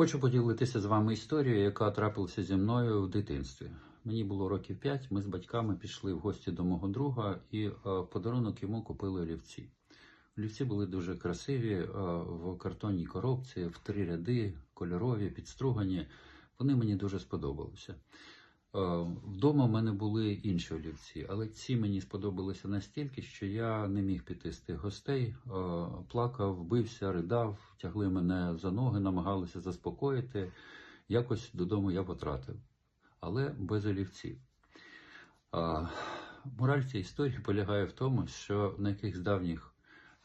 Хочу поділитися з вами історією, яка трапилася зі мною в дитинстві. Мені було років 5, ми з батьками пішли в гості до мого друга і е, подарунок йому купили олівці. Олівці були дуже красиві, е, в картонній коробці, в три ряди, кольорові, підстругані. Вони мені дуже сподобалися. Е, Вдома в мене були інші олівці, але ці мені сподобалися настільки, що я не міг піти з тих гостей, е, плакав, бився, ридав, тягли мене за ноги, намагалися заспокоїти. Якось додому я потратив, але без олівців. Мораль цієї історії полягає в тому, що на якихось давніх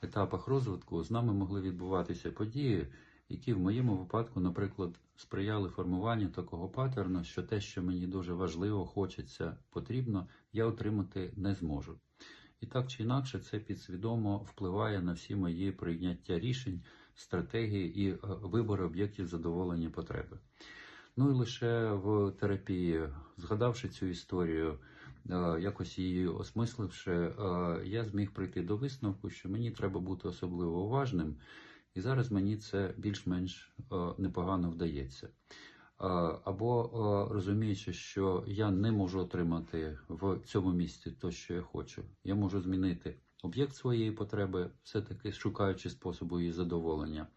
етапах розвитку з нами могли відбуватися події, які в моєму випадку, наприклад, сприяли формуванню такого паттерну, що те, що мені дуже важливо, хочеться, потрібно, я отримати не зможу. І так чи інакше, це підсвідомо впливає на всі мої прийняття рішень, стратегії і е, вибори об'єктів задоволення потреби. Ну і лише в терапії, згадавши цю історію, е, якось її осмисливши, е, я зміг прийти до висновку, що мені треба бути особливо уважним, і зараз мені це більш-менш е, непогано вдається. Е, Або е, розуміючи, що я не можу отримати в цьому місці те, що я хочу, я можу змінити об'єкт своєї потреби, все-таки шукаючи способу її задоволення.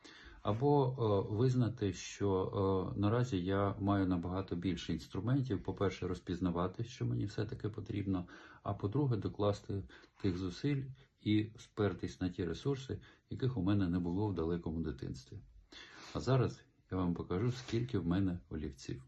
Або визнати, що наразі я маю набагато більше інструментів. По-перше, розпізнавати, що мені все-таки потрібно, а по-друге, докласти тих зусиль і спертись на ті ресурси, яких у мене не було в далекому дитинстві. А зараз я вам покажу, скільки в мене олівців.